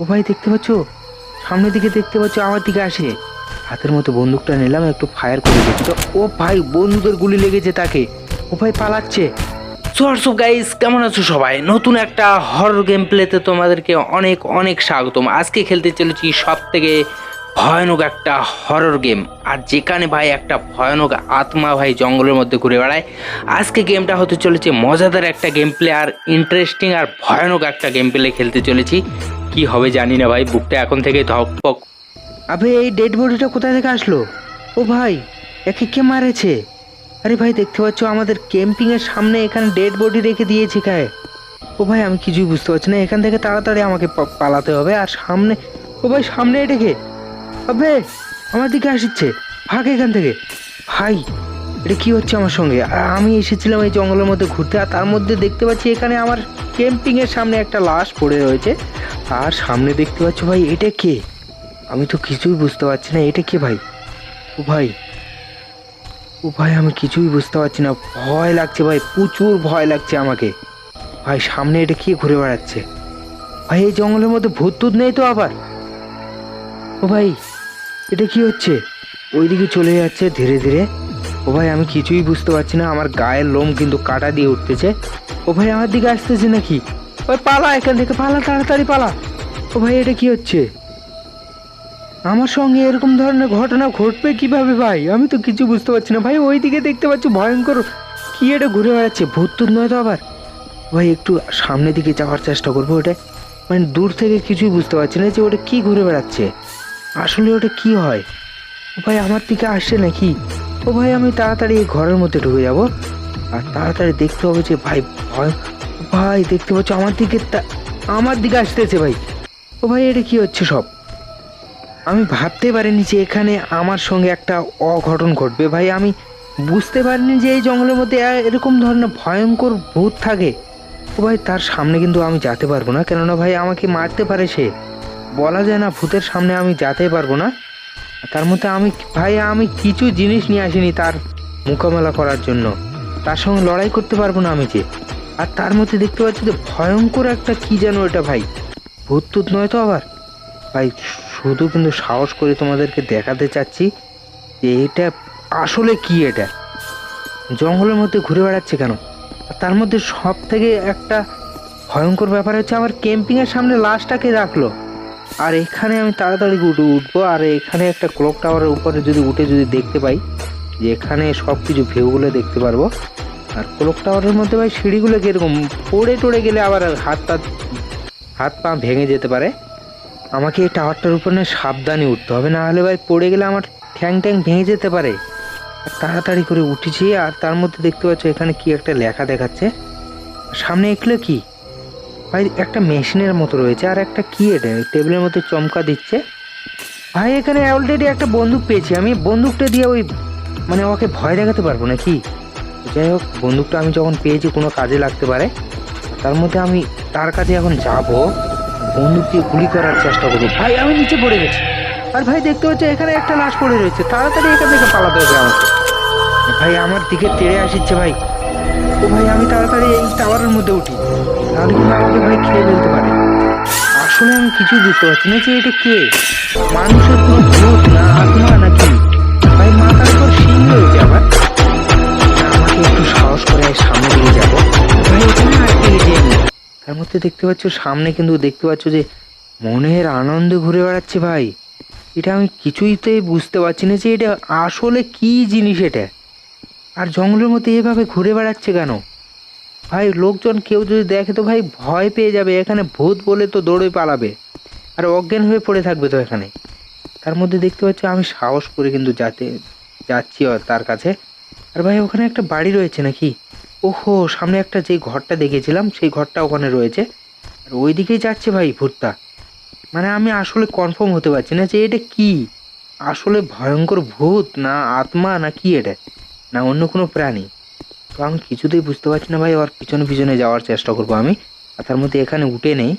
ও ভাই দেখতে পাচ্ছ? সামনের দিকে দেখতে পাচ্ছ, আমার দিকে আসে। হাতের মতো বন্দুকটা নিলাম, একটু ফায়ার করে দেখি তো। ও ভাই, বন্ধুদের গুলি লেগেছে তাকে। ও ভাই পালাচ্ছে সোয়ার্স গাইস কেমন আছো সবাই? নতুন একটা হরর গেম প্লেতে তোমাদেরকে অনেক অনেক স্বাগতম। আজকে খেলতে চলেছি সব থেকে ভয়ানক একটা হরর গেম আর যেখানে ভাই একটা ভয়ানক আত্মা ভাই জঙ্গলের মধ্যে ঘুরে বেড়ায়। আজকে গেমটা হতে চলেছে মজাদার একটা গেম প্লে আর ইন্টারেস্টিং আর ভয়ানক একটা গেম প্লে খেলতে চলেছি। কি হবে জানি না ভাই, বুকটা এখন থেকে ধকপক আবে, এই ডেড বডিটা কোথায় থেকে আসলো? ও ভাই, একে কে মারেছে? আরে ভাই, দেখতে পাচ্ছ আমাদের ক্যাম্পিং এর সামনে এখানে ডেড বডি রেখে দিয়েছে খায় ও ভাই, আমি কিছুই বুঝতে পারছি না, এখান থেকে তাড়াতাড়ি আমাকে পালাতে হবে, আর সামনে ও ভাই, সামনে এটা কে আবে, আমার দিকে আসছে, ভাগ এখান থেকে। ভাই এটা কি হচ্ছে আমার সঙ্গে? আমি এসেছিলাম এই জঙ্গলের মধ্যে ঘুরতে, আর তার মধ্যে দেখতে পাচ্ছি এখানে আমার ক্যাম্পিং এর সামনে একটা লাশ পড়ে রয়েছে। আর সামনে দেখতে পাচ্ছ ভাই, এটা কে? আমি তো কিছুই বুঝতে পারছি না, এটা কে ভাই? ও ভাই ও ভাই, আমি কিছুই বুঝতে পারছি না। ভয় লাগছে ভাই, প্রচুর ভয় লাগছে আমাকে। ভাই, সামনে এটা কে ঘুরে বেড়াচ্ছে? ভাই, এই জঙ্গলের মধ্যে ভূত টুত নেই তো আবার? ও ভাই, এটা কি হচ্ছে? ওইদিকে চলে যাচ্ছে ধীরে ধীরে। ও ভাই, আমি কিছুই বুঝতে পারছি না, আমার গায়ের লোম কিন্তু কাটা দিয়ে উঠতেছে। ও ভাই, আমার দিকে আসতেছে নাকি? ওই পালা এখান থেকে, পালা, তাড়াতাড়ি পালা। ও ভাই, এটা কি হচ্ছে? আমার সঙ্গে এরকম ধরনের ঘটনা ঘটবে কীভাবে ভাই? আমি তো কিছু বুঝতে পারছি না। ভাই ওই দিকে দেখতে পাচ্ছি ভয়ঙ্কর কি এটা ঘুরে বেড়াচ্ছে ভূত নয় তো আবার? ভাই, একটু সামনের দিকে যাওয়ার চেষ্টা করব ওটা। মানে দূর থেকে কিছুই বুঝতে পারছি না যে ওটা কি ঘুরে বেড়াচ্ছে। আসলে ওটা কি হয়? ভাই, আমার দিকে আসছে নাকি? ও ভাই, আমি তাড়াতাড়ি এই ঘরের মধ্যে ঢুকে যাব। আর তাড়াতাড়ি দেখতে হবে যে ভাই ভয় ভাই, দেখতে পাচ্ছ আমার দিকে আমার দিকে আসতেছে ভাই। ও ভাই, এটা কি হচ্ছে সব? আমি ভাবতে পারিনি যে এখানে আমার সঙ্গে একটা অঘটন ঘটবে। ভাই, আমি বুঝতে পারিনি যে এই জঙ্গলের মধ্যে এরকম ধরনের ভয়ঙ্কর ভূত থাকে। ও ভাই, তার সামনে কিন্তু আমি যেতে পারব না। কেননা ভাই, আমাকে মারতে পারে সে। বলা যায় না ভূতের সামনে আমি যেতে পারব না। তার মধ্যে আমি, ভাই, আমি কিছু জিনিস নিয়ে আসিনি তার মোকাবেলা করার জন্য। তার সঙ্গে লড়াই করতে পারব না আমি যে। আর তার মধ্যে দেখতে পাচ্ছি যে ভয়ঙ্কর একটা কি যেন এটা, ভাই। ভূত টুত নয় তো আবার? ভাই, শুধু কিন্তু সাহস করে তোমাদেরকে দেখাতে চাচ্ছি যে এটা আসলে কি এটা? জঙ্গলের মধ্যে ঘুরে বেড়াচ্ছে কেন? তার মধ্যে সব থেকে একটা ভয়ঙ্কর ব্যাপার হচ্ছে আমার ক্যাম্পিংয়ের সামনে লাশটাকে রাখল। আর এখানে আমি তাড়াতাড়ি উঠে উঠবো। আর এখানে একটা ক্লক টাওয়ারের উপরে যদি উঠে যদি দেখতে পাই, যে এখানে সব কিছু ভিউগুলো দেখতে পারব। আর ক্লক টাওয়ারের মধ্যে ভাই সিঁড়িগুলো কীরকম? পড়ে টড়ে গেলে আবার হাত টাত হাত পা ভেঙে যেতে পারে। আমাকে এই টাওয়ারটার উপর সাবধানে উঠতে হবে, না হলে ভাই পড়ে গেলে আমার ঠ্যাং ট্যাং ভেঙে যেতে পারে। তাড়াতাড়ি করে উঠেছি, আর তার মধ্যে দেখতে পাচ্ছ এখানে কি একটা লেখা দেখাচ্ছে। সামনে এগুলো কি? ভাই, একটা মেশিনের মতো রয়েছে, আর একটা কি এটা? টেবিলের মতো চমকা দিচ্ছে। ভাই, এখানে অলরেডি একটা বন্দুক পেয়েছি। আমি বন্দুকটা দিয়ে ওই মানে ওকে ভয় দেখাতে পারব নাকি? যাই হোক, বন্দুকটা আমি যখন পেয়েছি, কোনো কাজে লাগতে পারে। তার মধ্যে আমি তার কাছে এখন যাব। বন্দুক দিয়ে গুলি করার চেষ্টা করব। ভাই, আমি নিচে পড়ে গেছি। আর ভাই, দেখতে পাচ্ছ এখানে একটা লাশ পড়ে রয়েছে। তাড়াতাড়ি এখান থেকে পালাতে হবে আমাকে। ভাই, আমার দিকে তেড়ে আসিচ্ছে ভাই। ভাই আমি তাড়াতাড়ি এই টাওয়ারের মধ্যে উঠি। তাহলে কিন্তু আমাকে ভাই খেয়ে ফেলতে পারে। আসলে আমি কিছুই বুঝতে পারছি না যে এটা কে? মানুষের কোনো ভূত না আত্মা নাকি? ভাই মাথার উপর শিং রয়েছে আমার না, আমাকে একটু সাহস করে সামনে দিকে যাব। ভাই এখানে আটকে গেছি আমি তার মধ্যে দেখতে পাচ্ছ সামনে কিন্তু দেখতে পাচ্ছ যে মনের আনন্দে ঘুরে বেড়াচ্ছে ভাই। এটা আমি কিছুইতেই বুঝতে পারছি না যে এটা আসলে কি জিনিস এটা? আর জঙ্গলের মধ্যে এভাবে ঘুরে বেড়াচ্ছে কেন? ভাই, লোকজন কেউ যদি দেখে তো ভাই ভয় পেয়ে যাবে, এখানে ভূত বলে তো দৌড়ে পালাবে। আর অজ্ঞান হয়ে পড়ে থাকবে তো এখানে। তার মধ্যে দেখতে পাচ্ছ আমি সাহস করে কিন্তু যাতে, যাচ্ছি তার কাছে। আর ভাই, ওখানে একটা বাড়ি রয়েছে নাকি? ওহো, সামনে একটা যে ঘরটা দেখেছিলাম, সেই ঘরটা ওখানে রয়েছে। আর ওই দিকেই যাচ্ছে ভাই ভূতটা। মানে আমি আসলে কনফার্ম হতে পারছি না যে এটা কি? আসলে ভয়ঙ্কর ভূত না আত্মা না কি এটা? না অন্য কোনো প্রাণী। তো আমি কিছুতেই বুঝতে পারছি না ভাই, ওর পিছনে পিছনে যাওয়ার চেষ্টা করব আমি। আর তার মধ্যে এখানে উঠে নেই।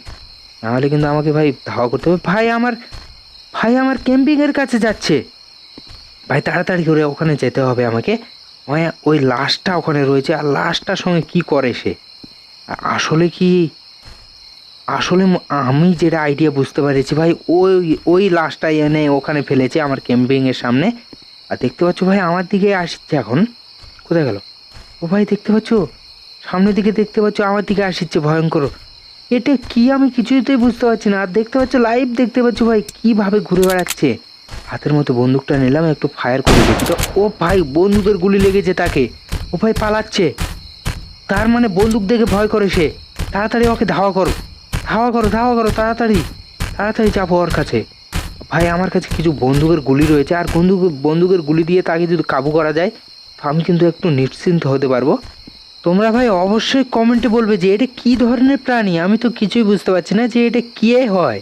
নাহলে কিন্তু আমাকে ভাই ধাওয়া করতে হবে। ভাই আমার ভাই আমার ক্যাম্পিংয়ের কাছে যাচ্ছে। ভাই তাড়াতাড়ি করে ওখানে যেতে হবে আমাকে। ওই ওই লাশটা ওখানে রয়েছে। আর লাশটার সঙ্গে কি করে সে? আসলে কি, আসলে আমি যেটা আইডিয়া বুঝতে পেরেছি ভাই, ওই ওই লাশটাই এনে ওখানে ফেলেছে আমার ক্যাম্পিংয়ের সামনে। আর দেখতে পাচ্ছ ভাই আমার দিকে আসছে এখন। কোথায় গেল? ও ভাই দেখতে পাচ্ছ? সামনের দিকে দেখতে পাচ্ছ আমার দিকে আসছে ভয়ঙ্কর। এটা কি আমি কিছুতেই বুঝতে পারছি না। আর দেখতে পাচ্ছ লাইভ দেখতে পাচ্ছ ভাই কীভাবে ঘুরে বেড়াচ্ছে। হাতের মতো বন্দুকটা নিলাম, একটু ফায়ার করে দেখি ও ভাই বন্দুকের গুলি লেগেছে তাকে। ও ভাই পালাচ্ছে। তার মানে বন্দুক দেখে ভয় করে সে। তাড়াতাড়ি ওকে ধাওয়া করো। ধাওয়া করো ধাওয়া করো, তাড়াতাড়ি। তাড়াতাড়ি যাব ওর কাছে। ভাই, আমার কাছে কিছু বন্দুকের গুলি রয়েছে। আর বন্দুক, বন্দুকের গুলি দিয়ে তাকে যদি কাবু করা যায় আমি কিন্তু একটু নিশ্চিন্ত হতে পারব। তোমরা ভাই, অবশ্যই কমেন্টে বলবে যে, এটা কি ধরনের প্রাণী? আমি তো কিছুই বুঝতে পারছি না যে এটা কে হয়।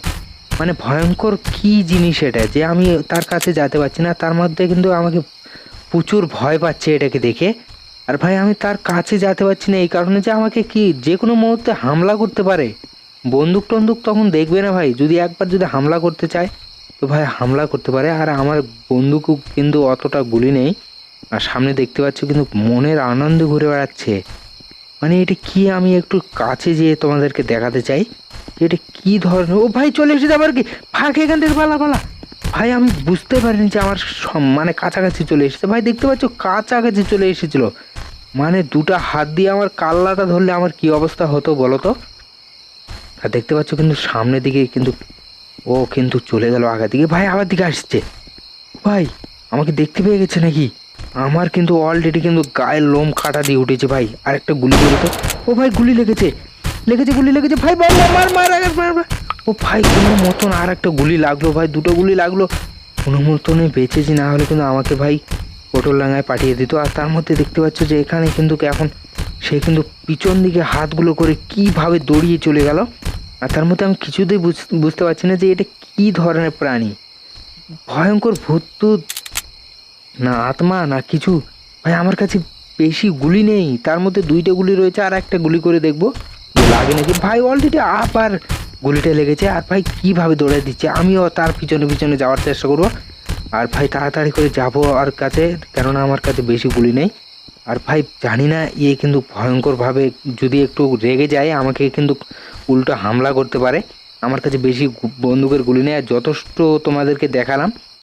মানে ভয়ঙ্কর কি জিনিস এটা, যে আমি তার কাছে যেতে পারছি না। তার মধ্যে কিন্তু আমাকে প্রচুর ভয় পাচ্ছে এটাকে দেখে। আর ভাই, আমি তার কাছে যেতে পারছি না, এই কারণে যে আমাকে কি যে কোনো মুহূর্তে হামলা করতে পারে। বন্দুক টন্দুক তখন দেখবে না ভাই। যদি একবার যদি হামলা করতে চায় ভাই হামলা করতে পারে। আর আমার বন্দুকও কিন্তু অতটা গুলি নেই। আর সামনে দেখতে পাচ্ছ কিন্তু মনের আনন্দ ঘুরে বেড়াচ্ছে। মানে এটা কি আমি একটু কাছে যেয়ে তোমাদেরকে দেখাতে চাই? এটা কি ধরনের? ও ভাই চলে এসেছে আবার কি? ফাঁক এখান থেকে, পালা পালা। ভাই আমি বুঝতে পারিনি যে আমার মানে কাছাকাছি চলে এসেছে। ভাই দেখতে পাচ্ছ কাছাকাছি চলে এসেছিল। মানে দুটো হাত দিয়ে আমার কাল্লাটা ধরলে আমার কি অবস্থা হতো বলো তো? আর দেখতে পাচ্ছ কিন্তু সামনের দিকে কিন্তু ও কিন্তু চলে গেল আগের দিকে। ভাই, আবার দিকে আসছে। ভাই, আমাকে দেখতে পেয়ে গেছে নাকি? আমার কিন্তু অলরেডি কিন্তু গায়ের লোম কাটা দিয়ে উঠেছে ভাই। আর একটা গুলি করে তো। ও ভাই, গুলি লেগেছে। লেগেছে, গুলি লেগেছে। ভাই, মার মার মার। ও ভাই, কোনো মতন আর একটা গুলি লাগল ভাই, দুটো গুলি লাগল। কোনো মতনে বেঁচেছি, না হলে কিন্তু আমাকে ভাই পটল ডাঙায় পাঠিয়ে দিত। আর তার মধ্যে দেখতে পাচ্ছ যে এখানে কিন্তু এখন সে কিন্তু পিছন দিকে হাতগুলো করে কীভাবে দৌড়িয়ে চলে গেল। আর তার মধ্যে আমি কিছুতেই বুঝ- বুঝতে পারছি না যে এটা কি ধরনের প্রাণী। ভয়ঙ্কর ভূতুত না আত্মা, না কিছু। ভাই, আমার কাছে বেশি গুলি নেই। তার মধ্যে দুইটা গুলি রয়েছে, আর একটা গুলি করে দেখব। লাগে নাকি? ভাই অলরেডি আবার গুলিটা লেগেছে। আর ভাই, কীভাবে দৌড়ে দিচ্ছে? আমিও তার পিছনে পিছনে যাওয়ার চেষ্টা করব। আর ভাই, তাড়াতাড়ি করে যাব আর কাছে, কেননা আমার কাছে বেশি গুলি নেই। আর ভাই, জানি না ইয়ে কিন্তু ভয়ঙ্করভাবে যদি একটু রেগে যায়, আমাকে কিন্তু উল্টো হামলা করতে পারে। আমার কাছে বেশি বন্দুকের গুলি নেই যথেষ্ট তোমাদেরকে দেখালাম।